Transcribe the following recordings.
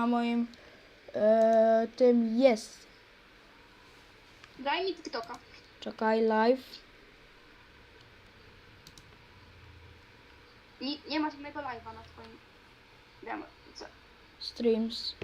na moim e, tym jest. Daj mi TikToka. Czekaj, live. Nie, nie ma żadnego live'a na twoim. Wiem, co? Streams.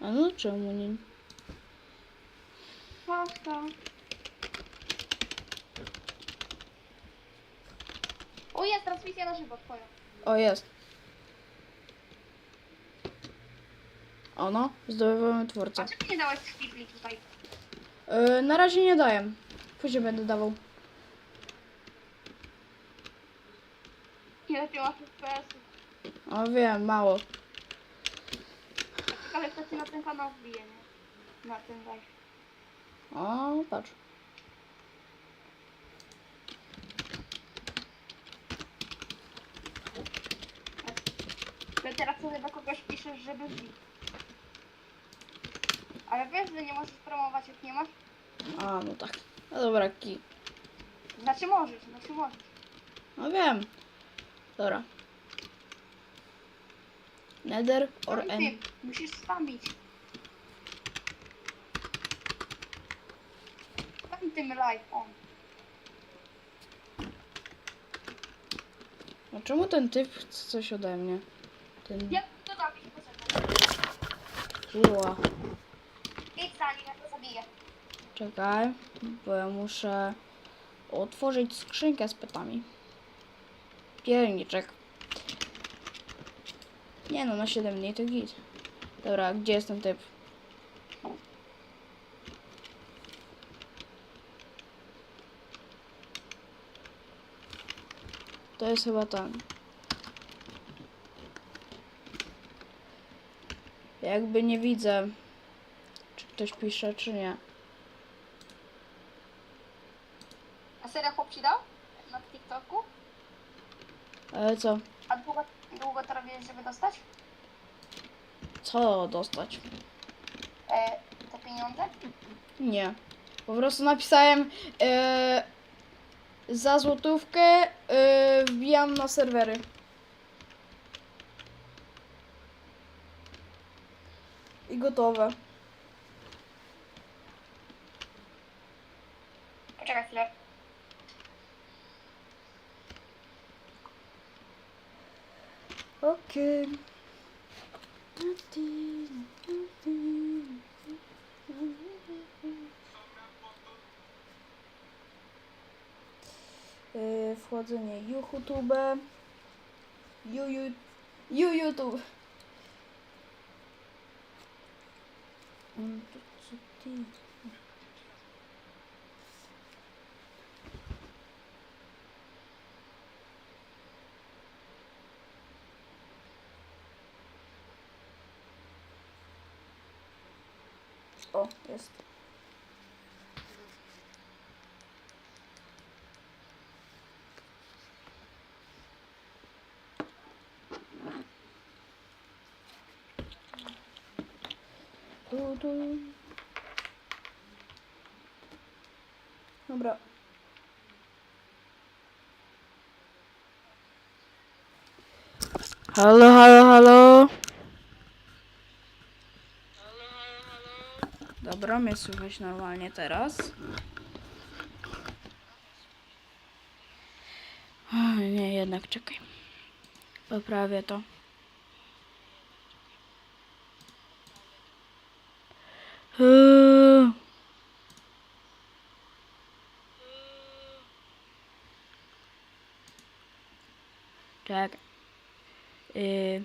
A no czemu nie? Prawda. O, jest transmisja na żywo twoja. O, jest. Ono, zdobywamy twórcę. A czemu nie dałeś chwili tutaj? E, na razie nie daję. Później będę dawał. Ile ty masz FPS? O, wiem, mało. Ale to ci na ten kanał wbije, nie? Na ten live. O, patrz. Ale teraz sobie do kogoś piszesz, żeby wbił. Ale wiesz, że nie możesz promować jak nie masz? A, no tak. No dobra, ki. Znaczy możesz, znaczy możesz. No wiem. Dobra. Nether or Oj, N. ty, musisz spamić. Spam tym live on. No czemu ten typ chce coś ode mnie? Ten Jak to zabić? Poczekaj. kurwa. Idź za nim, ja to zabiję. Czekaj, bo ja muszę otworzyć skrzynkę z pytami. Pierniczek. Nie no, na 7 dni to git. Dobra, gdzie jest ten typ? To jest chyba ten. Jakby nie widzę, czy ktoś pisze, czy nie. A serio chłop ci dał? Na TikToku? Ale co? A długo, długo to robiłeś, żeby dostać? Co dostać? E, te pieniądze? Nie. Po prostu napisałem e, za złotówkę e, wbijam na serwery. Gotowe. Poczekaj chwilę. Okej. Yy, Wchodzenie YouTube. You, you, you YouTube. Mm, to co ty? O, jest. Tu, tu. Dobra. Halo, halo, halo. Dobra, mnie słychać normalnie teraz. O, nie, jednak czekaj. Poprawię to. Eee. Czekaj. Yy.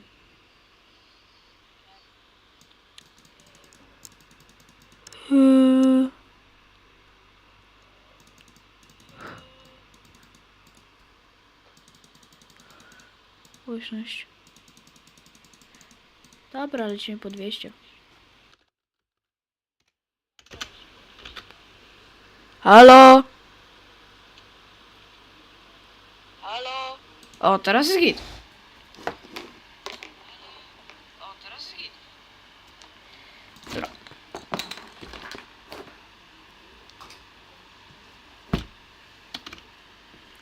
Yy. Głośność. Dobra, lecimy po 200. Halo? Halo? O, teraz jest git. Dobra.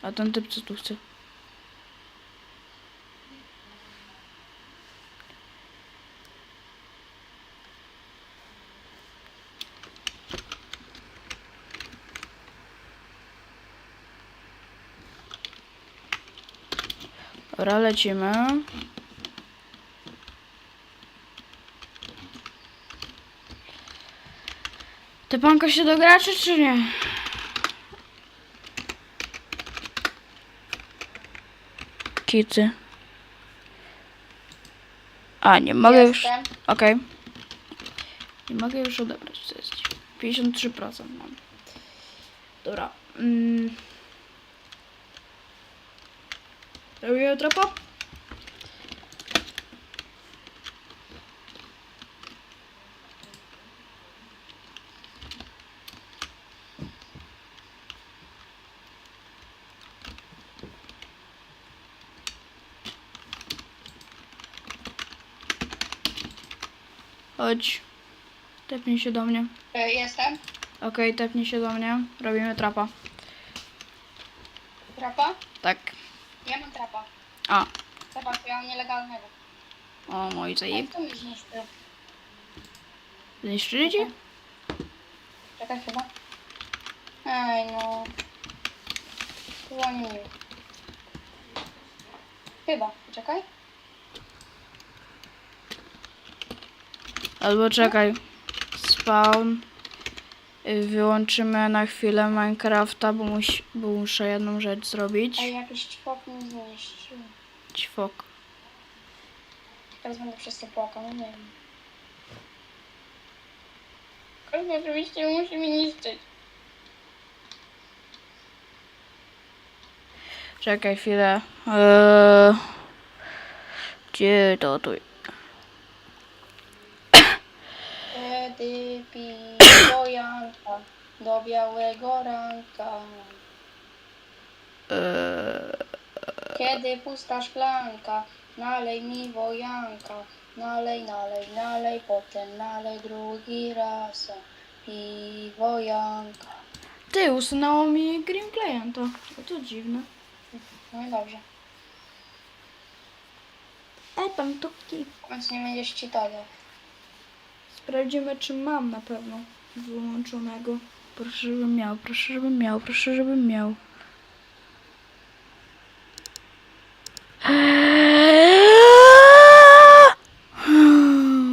A ten typ co tu chce? Dobra, lecimy. Te panko się dograczy, czy nie? Kity. A, nie mogę już. Okej. Nie mogę już odebrać, co jest. 53% mam. Dobra. Mm. Robimy tropa? Chodź. Tepnij się do mnie. E, Jestem. Okej, tepnij się do mnie. Robimy trapa. Trapa? Tak. Ja mam trapa. A. To ja mam nielegalnego. O, moi zajeb. To mi zniszczył? Zniszczyli cię? Czekaj chyba. Ej no. Chyba nie miło. Chyba, czekaj. Albo czekaj. Spawn. Y, Wyłączymy na chwilę Minecrafta, bo, musi, bo muszę jedną rzecz zrobić. Ej, jakiś czwok mi zniszczył. Ćwok. Teraz będę przez to płakał, no nie wiem. Każdy oczywiście musi mi niszczyć. Czekaj chwilę. Eee, gdzie to tu? Kiedy piwo Janka do białego ranka. Eee, Kiedy pusta szklanka, nalej mi wojanka. Nalej, nalej, nalej, potem nalej drugi raz. Piwo Janka. ty, usunęło mi Green Clienta. To, to dziwne. No i dobrze. Ej, tam to ki- Więc nie będziesz czytał. Sprawdzimy, czy mam na pewno wyłączonego. Proszę, żebym miał, proszę, żebym miał, proszę, żebym miał.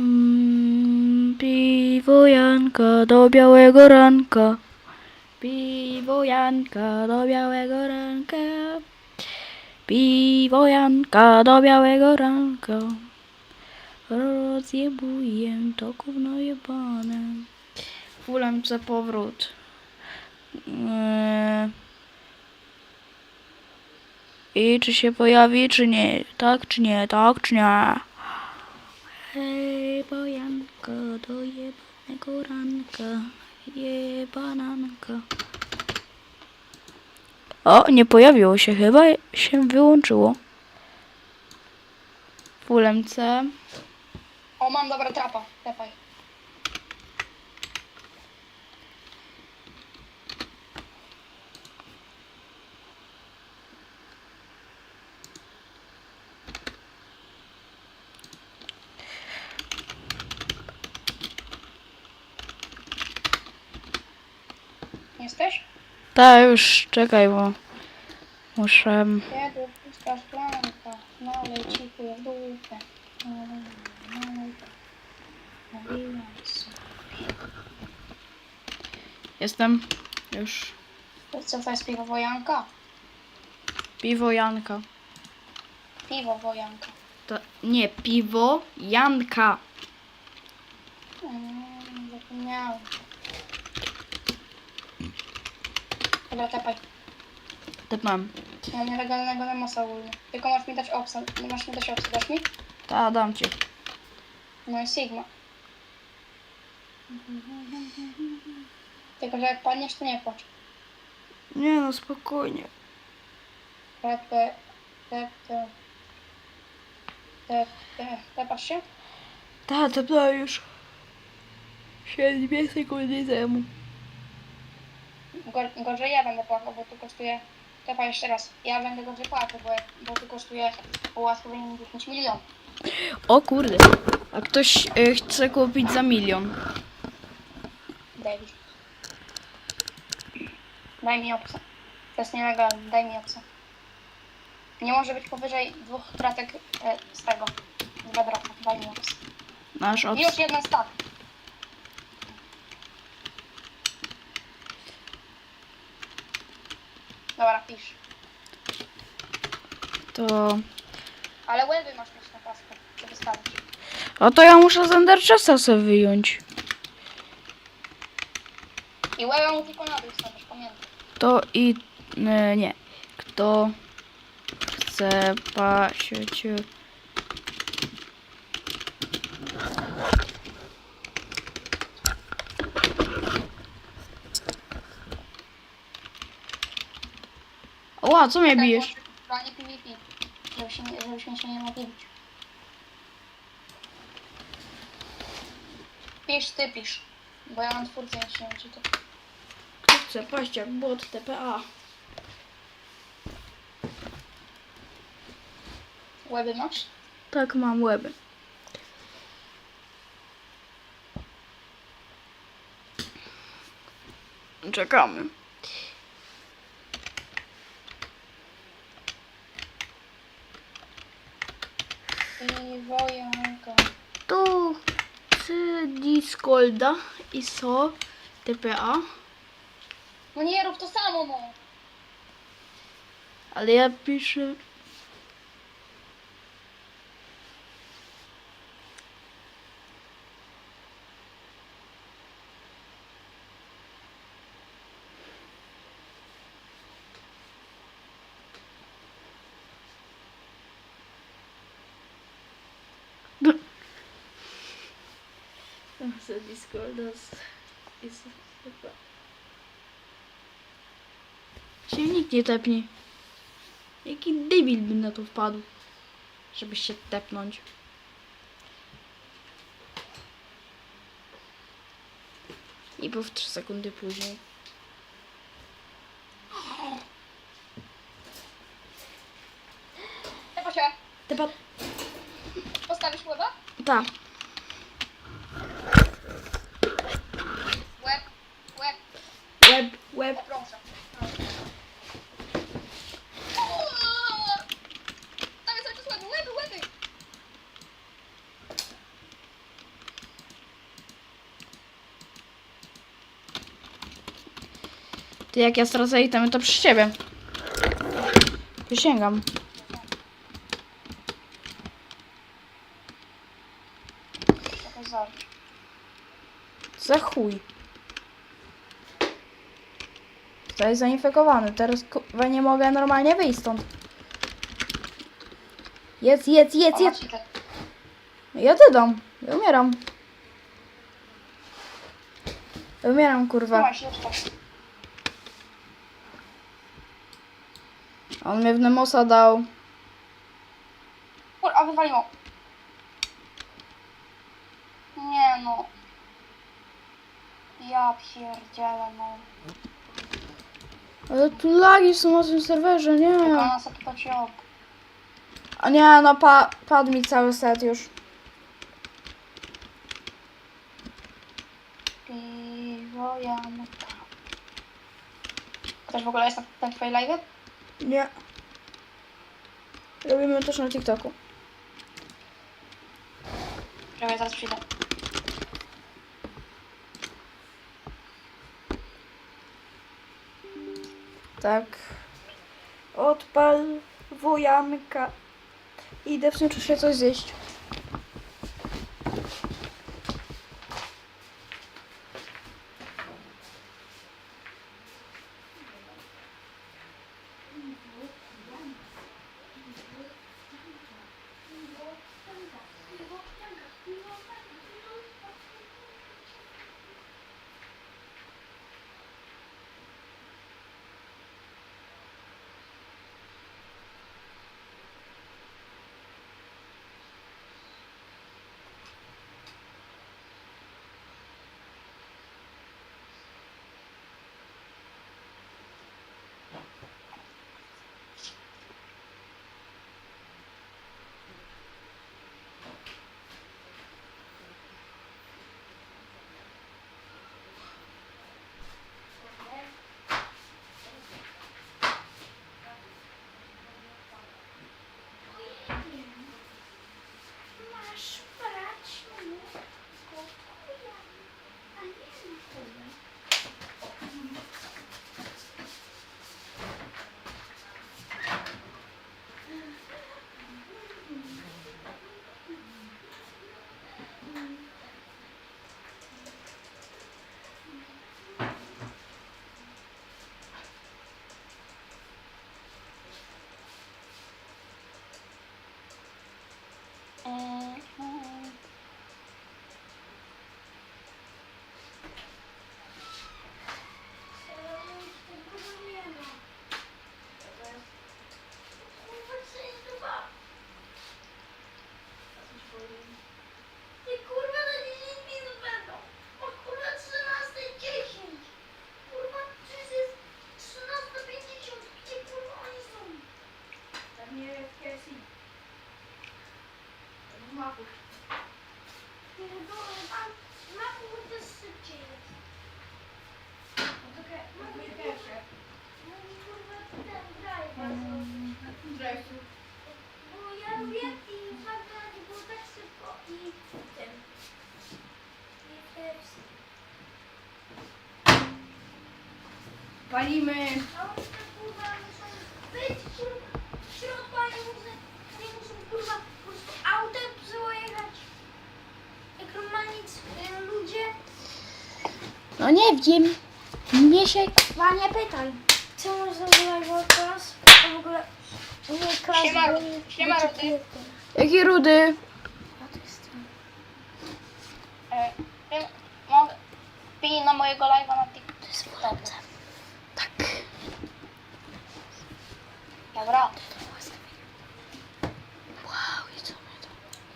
Hmm, Piwo Janka do białego ranka. Piwo Janka do białego ranka. Piwo Janka do białego ranka. Rozjebuję to gówno jebane. Fulam za powrót. Eee. I czy się pojawi, czy nie? Tak, czy nie? Tak, czy nie? Hej, bojanko, do jebanego ranka. Jebananka. O, nie pojawiło się, chyba się wyłączyło. Fulem C. O, mam dobra trapa. Lepaj. Jesteś? Tak, już czekaj, bo muszę. Kiedy szklanka, nalej dupę. Jestem już. Co to jest piwo wojanka? Piwo Janka. Piwo wojanka. To nie piwo Janka. Mm, zapomniałam. Dobra, tepaj. Tepnąłem. Mam nielegalnego nemosa ogólnie. Tylko masz mi dać opsa. Nie masz mi dać opsa, dasz mi? Ta, dam ci. No i Sigma. Tylko, że jak padniesz, to nie płacz. Nie no, spokojnie. Tepe, tepe, tepe, tepasz się? Ta, tepnąłem już. Się dwie sekundy temu. Gor, gorzej ja będę płakał, bo tu kosztuje... Tepa jeszcze raz. Ja będę gorzej płakał, bo, bo tu kosztuje ułatwienie 10 milionów. O kurde. A ktoś y, chce kupić za milion. David. Daj mi opsa. To jest nielegalne, daj mi opsa. Nie może być powyżej dwóch kratek e, z tego. Z bedrocka. Daj mi. Nasz od... I już jeden stack. Dobra, pisz. To... Ale łeby masz mieć na pasku. O to ja muszę z Ender Chesta sobie wyjąć. I łeba mu tylko na dół pamiętaj. To i... e, nie. Kto chce pasieć... Co mnie bijesz? Branie PvP. Żeby się, nie- żebyśmy się nie mogli bić. Pisz, ty pisz. Bo ja mam twórcę, ja się nie wiem, czy to... Kto chce paść jak bot TPA? Łeby masz? Tak, mam łeby. Czekamy. I wojanka. To chcę Discolda i so TPA, No nie rób to samo, no! ale ja piszę... Chcę Discolda z- i so TPA. Się nikt nie tepnie. Jaki debil by na to wpadł, żeby się tepnąć. I po 3 sekundy później. Tepa się. Tepa... Postawisz łeba? Ta. Łeb. Łeb. Web, web. O, proszę. Tam jest cały czas łeby, łeby, łeby! Ty jak ja stracę itemy, to przy ciebie. Przysięgam. Za chuj. To jest zainfekowany. Teraz kurwa nie mogę normalnie wyjść stąd. Jedz, jedz, jedz, jedz. Ja dodam. Ja umieram. Ja umieram, kurwa. Trzymaj się jeszcze. On mnie w Nemosa dał. Kur, a wywaliło. Nie no. Ja pierdzielę no. Ale tu lagi są na tym serwerze, nie. Tylko nas. A nie, no pa padł mi cały set już. Piwo, Janka. Ktoś w ogóle jest na ten twojej live? Nie. Robimy też na TikToku. Czekaj, zaraz przyjdę. Tak. Odpal wujamka. Idę w tym czasie coś zjeść. And autem przejechać. Jak normalni y, ludzie. No nie wiem. Nie się... Panie pytań. Co masz za live teraz? A w ogóle nie klas, Siema, bo nie- siema, rudy? A to jest ten. E, wiem, mogę. Pij na mojego live'a na TikToku. To jest WLC. Tak. Dobra. Wow, i co my to?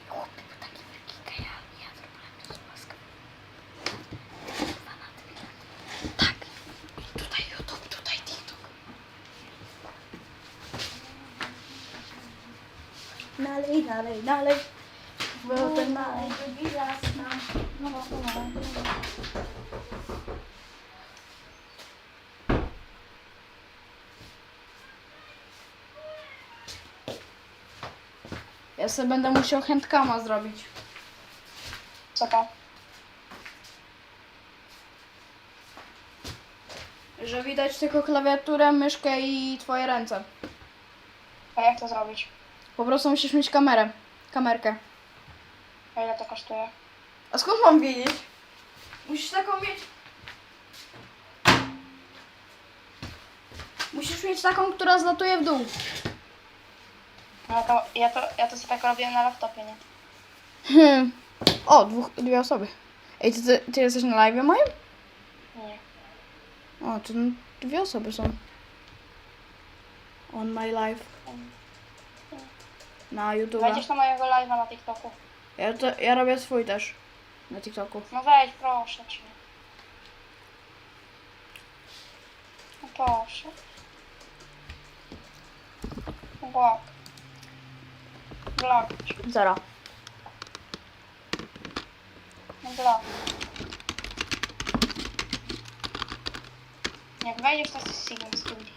Chłopie, bo taki wielki ja, ja zrobiłem to z łaską. Tak. I tutaj YouTube, tutaj TikTok. Nalej, nalej, nalej. Był ten nalej, drugi raz nam. No, no, no, no. Ja sobie będę musiał handkama zrobić. Co to? Że widać tylko klawiaturę, myszkę i twoje ręce. A jak to zrobić? Po prostu musisz mieć kamerę. Kamerkę. A ile to kosztuje? A skąd mam wiedzieć? Musisz taką mieć. Musisz mieć taką, która zlatuje w dół. No to ja to, ja to sobie tak robiłem na laptopie, nie? Hmm. O, dwóch, dwie osoby. Ej, ty, ty, ty jesteś na live moim? Nie. O, to dwie osoby są. On my live. Na YouTube. Wejdziesz na mojego live'a na TikToku. Ja, to, ja robię swój też. Na TikToku. No wejdź, proszę cię. No proszę. Blok. Blok. Zero. No blok. Jak wejdziesz, to jest Sigma Studio.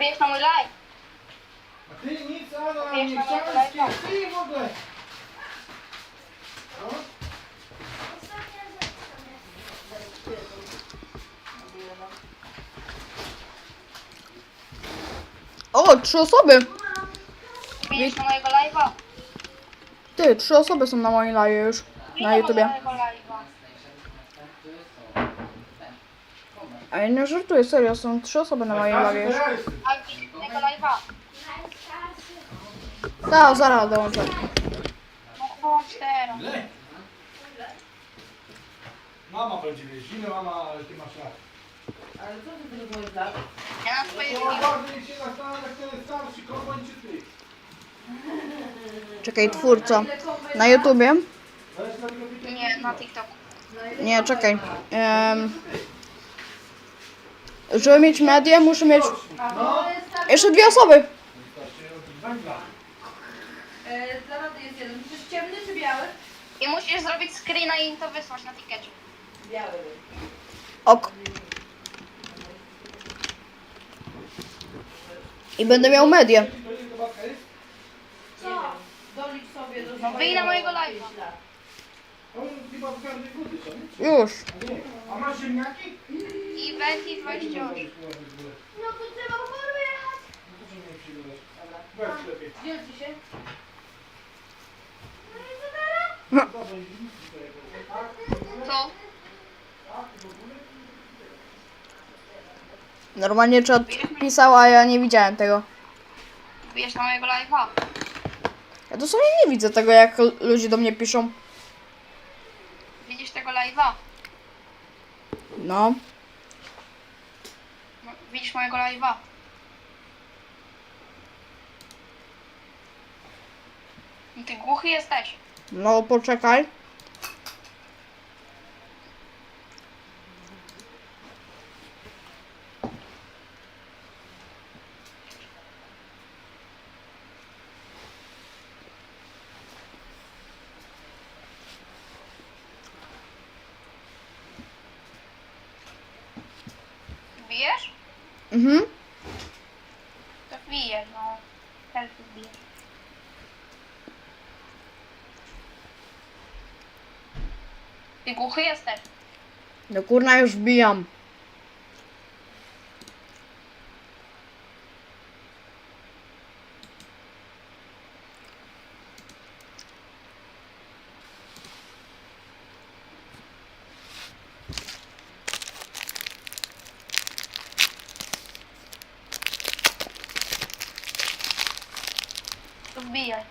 Wbijesz na mój live. A ty nic, Adam, Wiesz, nie no, chciałeś KFC w ogóle. No? O, trzy osoby! Wbijesz na mojego live'a. Ty, trzy osoby są na moim live już. Na YouTubie. mojego live'a. A ja nie żartuję, serio, są trzy osoby na już. Live'a. Najstarszy. Tak, zaraz dołączę. No chodź teraz. Mama będzie jeździmy, mama, ale ty masz lat. Ja na swoje To bardziej się zastanawiam, jak ten starszy kogoń czy ty. Czekaj, twórca. Na YouTubie? Na. Nie, na TikToku. Nie, czekaj. Em, żeby mieć medię, muszę mieć jeszcze dwie osoby. E, Dla rady jest jeden. Chcesz ciemny czy biały? I musisz zrobić screena i im to wysłać na tikecie. Biały. Ok. I będę miał jest? Co? Dolicz sobie do wyjdę na mojego live'a. To chyba w każdej budy są, nie? Już. A masz ziemniaki? I Betty 28. No to trzeba w górę jechać. Weź lepiej. Dzielcie się. No i co teraz? Co? Normalnie czat pisał, a ja nie widziałem tego. Wbijesz na mojego live'a. Ja dosłownie nie widzę tego, jak ludzie do mnie piszą. Widzisz tego live'a. No. Widzisz mojego live'a. Ty głuchy jesteś. No, poczekaj. Wbijesz? Mhm. To wbijesz, no. Też wbijesz. Ty głuchy jesteś. No kurna, już wbijam. To wbijaj.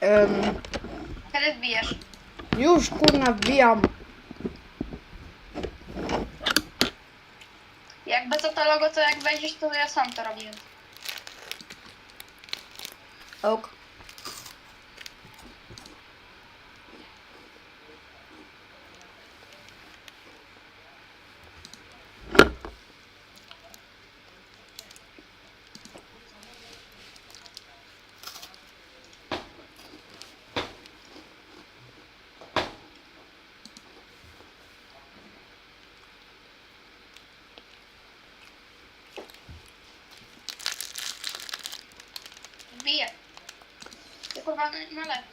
Em, Kiedy wbijesz? już kurna, wbijam. Jakby co to logo, to jak wejdziesz, to ja sam to robiłem. Ok. Na, lewo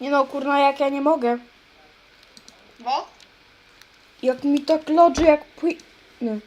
nie no, kurna, jak ja nie mogę. Bo? Jak mi tak lodży, jak pły... Nie.